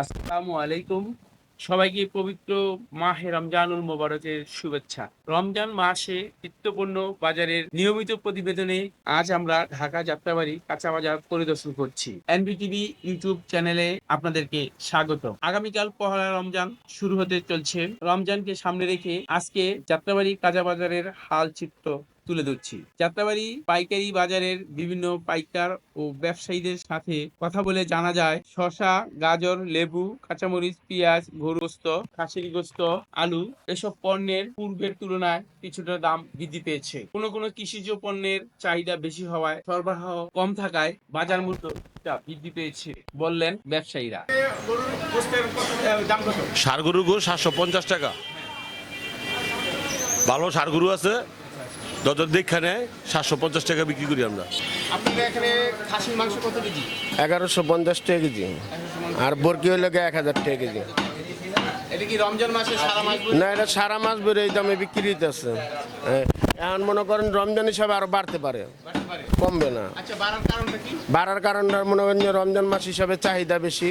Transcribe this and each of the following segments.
আসসালামু আলাইকুম। সবাইকে পবিত্র মাহে রমজানুল মোবারকের শুভেচ্ছা। রমজান মাসে নিত্যপণ্য বাজারের নিয়মিত প্রতিবেদনে আজ আমরা ঢাকা যাত্রাবাড়ি কাঁচা বাজার পরিদর্শন করছি। এনবিটিভি ইউটিউব চ্যানেলে আপনাদেরকে স্বাগত। আগামীকাল পহলা রমজান শুরু হতে চলছে। রমজানকে সামনে রেখে আজকে যাত্রাবাড়ি কাঁচা বাজারের হাল চিত্র তুলে ধরছি। যাত্রাবাড়ি, পাইকারি বাজারের বিভিন্ন পাইকার ও ব্যবসায়ীদের সাথে কথা বলে জানা যায়, শসা, গাজর, লেবু, কাঁচামরিচ, পেঁয়াজ, গরুস্ত, খাসির গোস্ত, আলু এসব পণ্যের পূর্বের তুলনায় কিছুটা দাম বৃদ্ধি পেয়েছে। কোনো কোনো কৃষিজ পণ্যের চাহিদা বেশি হওয়ায় সরবরাহ কম থাকায় বাজার মূল্যটা বৃদ্ধি পেয়েছে বললেন ব্যবসায়ীরা। সার গরুর গরু সাতশো পঞ্চাশ টাকা। ভালো সার গরু আছে। যত দীক্ষা নেয় সাতশো পঞ্চাশ টাকা বিক্রি করি আমরা। এগারোশো পঞ্চাশ টাকা কেজি। আর বরকি হইলে এক হাজার টাকা কেজি। রমজান মাস না এটা সারা মাস বেরো এই দামে বিক্রি হইতেছে। হ্যাঁ, এখন মনে করেন রমজান হিসাবে আরও বাড়তে পারে। কমবে না। আচ্ছা বাড়ার কারণটা কি? বাড়ার কারণটা মনে করেন যে রমজান মাস হিসাবে চাহিদা বেশি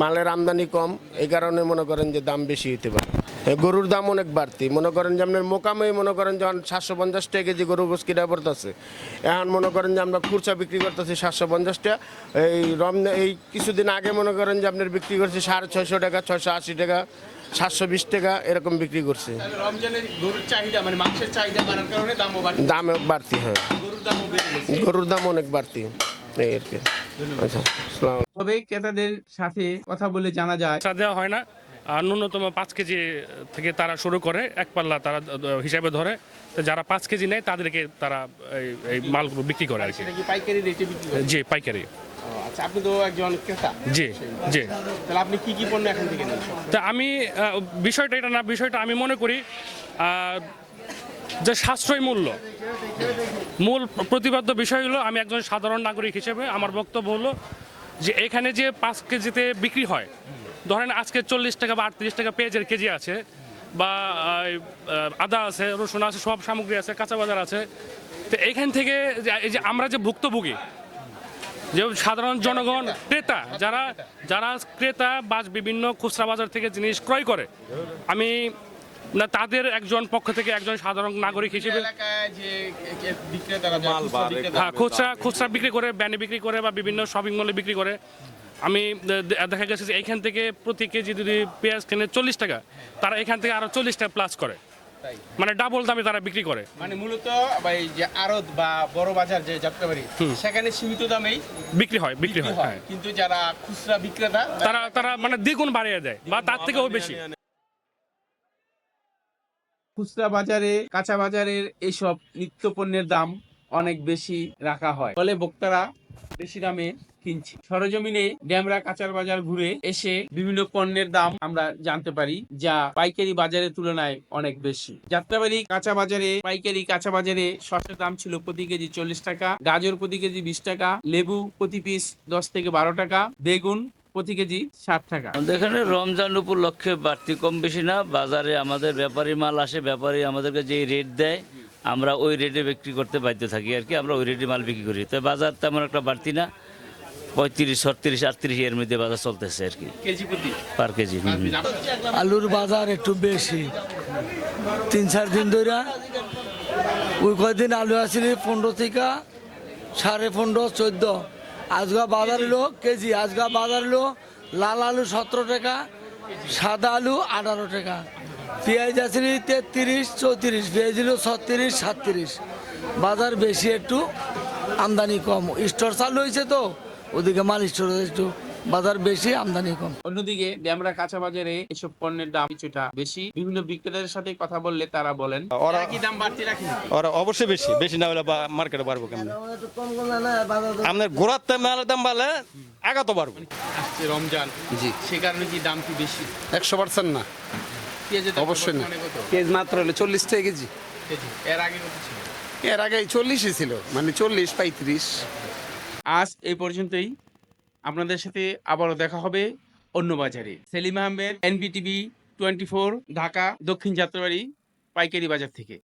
মালের আমদানি কম এই কারণে মনে করেন যে দাম বেশি হইতে পারে। গরুর দাম অনেক বাড়তি। মনে করেন যে আপনার মোকামেই মনে করেন যখন সাতশো পঞ্চাশ টাকা কেজি গরু গোস কিনা পড়তেছে। এখন মনে করেন যে আমরা খুরসা বিক্রি করতেছি সাতশো পঞ্চাশ টাকা। এই রমজান এই কিছুদিন আগে মনে করেন যে আপনার বিক্রি করছি সাড়ে ছয়শো টাকা ছয়শো আশি টাকা সাতশো বিশ টাকা এরকম বিক্রি করছি। তাহলে রমজানের গরুর চাহিদা মানে মাংসের চাহিদা বাড়ার কারণে দামও বাড়ছে। দাম বাড়তি হ্যাঁ। গরুর দাম অনেক বাড়তি। এই আর কি। আচ্ছা তবে ক্রেতাদের সাথে কথা বলে জানা যায় দেওয়া হয় না। ন্যূনতম পাঁচ কেজি থেকে তারা শুরু করে এক পাল্লা তারা হিসাবে ধরে। যারা পাঁচ কেজি নেয় তাদেরকে তারা এই- মালগুলো বিক্রি করে আর কি। কি পাইকারি রেটে জি পাইকারি। আচ্ছা আপনি তো একজন ক্রেতা। জি জি। তাহলে আপনি কি কি পণ্য এখান থেকে নেন? তা আমি বিষয়টা এটা না বিষয়টা আমি মনে করি যে সাশ্রয় মূল্য। মূল প্রতিপাদ্য বিষয় হলো আমি একজন সাধারণ নাগরিক হিসেবে আমার বক্তব্য হলো যে এখানে যে পাঁচ কেজিতে বিক্রি হয় ধরেন আজকে চল্লিশ টাকা বা আটত্রিশ টাকা পেঁয়াজের কেজি আছে বা আদা আছে রসুন আছে সব সামগ্রী আছে কাঁচা বাজার আছে। তো এইখান থেকে যে- এই যে আমরা যে ভুক্তভোগী যে সাধারণ জনগণ ক্রেতা যারা যারা ক্রেতা বা বিভিন্ন খুচরা বাজার থেকে জিনিস ক্রয় করে আমি না তাদের একজন পক্ষ থেকে একজন সাধারণ নাগরিক হিসেবে এলাকায় যে বিক্রেতারা মাল হ্যাঁ খুচরা খুচরা বিক্রি করে ব্যানে বিক্রি করে বা বিভিন্ন শপিং মলে বিক্রি করে আমি দেখা গেছে যে এইখান থেকে প্রতি কেজি যদি পেঁয়াজ কিনে চল্লিশ টাকা তারা এখান থেকে আরও চল্লিশ টাকা প্লাস করে। মানে ডাবল দামে তারা বিক্রি করে। মানে মূলত এই যে আড়ত বা বড় বাজার যে যাত্রাবাড়ি সেখানে সীমিত দামেই বিক্রি হয় বিক্রি হয় হয়। হ্যাঁ। কিন্তু যারা খুচরা বিক্রেতা তারা তারা মানে দ্বিগুণ বাড়িয়ে দেয় বা তার থেকেও বেশি। খুচরা বাজারে কাঁচা বাজারের এইসব নিত্য পণ্যের দাম অনেক বেশি রাখা হয়। ফলে ভোক্তারা বেশি দামে কিনছে। সরজমিনে ড্যামরা কাঁচার বাজার ঘুরে এসে বিভিন্ন পণ্যের দাম আমরা জানতে পারি, যা পাইকারি বাজারের তুলনায় অনেক বেশি। যাত্রাবাড়ি কাঁচা বাজারে, পাইকারি কাঁচা বাজারে শসার দাম ছিল প্রতি কেজি চল্লিশ টাকা, গাজর প্রতি কেজি বিশ টাকা, লেবু প্রতি পিস দশ থেকে বারো টাকা, বেগুন প্রতি কেজি ষাট টাকা। আমাদের এখানে রমজান উপলক্ষে বাড়তি কম বেশি না, বাজারে আমাদের ব্যাপারী মাল আসে, ব্যাপারী আমাদেরকে যে রেট দেয় আমরা ওই রেটে বিক্রি করতে বাধ্য থাকি আর কি আমরা ওই রেটে মাল বিক্রি করি। তো বাজার তেমন একটা বাড়তি না পঁয়ত্রিশ ছত্রিশ আটত্রিশ এর মধ্যে বাজার চলতেছে আর কি। KG per KG. আলুর বাজার একটু বেশি। তিন চার দিন ধরে ওই কয়দিন আলু আসলে পনেরো থেকে সাড়ে পনেরো চোদ্দ। আজগা বাজার এলো কেজি আজগা বাজার এলো লাল আলু সতেরো টাকা সাদা আলু আঠারো টাকা। পেঁয়াজ আসলে তেত্রিশ চৌত্রিশ পেঁয়াজ এলো ছত্রিশ সাতত্রিশ। বাজার বেশি একটু আমদানি কম। স্টোর চালু হয়েছে তো ওদিকে মাল স্টোর একটু বাজার বেশি আমদানি কম। অন্যদিকে ড্যামরা কাঁচা বাজারে এসব পণ্যের দাম কিছুটা বেশি। বিভিন্ন বিক্রেতাদের সাথে কথা বললে তারা বলেন ওরা- কি দাম বাড়তি রাখেন ওরা অবশ্যই বেশি বেশি না হলে বা- মার্কেটে পারব কেমন? আপনার গোড়ার দাম দাম বাড়লে আগাত পারব আসছে রমজান জি। সে কারণে কি দাম কি বেশি? একশো পার্সেন্ট না। অবশ্যই না। পেঁয়াজ মাত্র হলো চল্লিশ টাকা কেজি। কেজি। এর আগে এর আগে চল্লিশই ছিল মানে চল্লিশ পঁয়ত্রিশ। আজ এই পর্যন্তই। আপনাদের সাথে আবারও দেখা হবে অন্য বাজারে। Salim Ahmed NBTV twenty four Dhaka দক্ষিণ যাত্রাবাড়ি পাইকারি বাজার থেকে।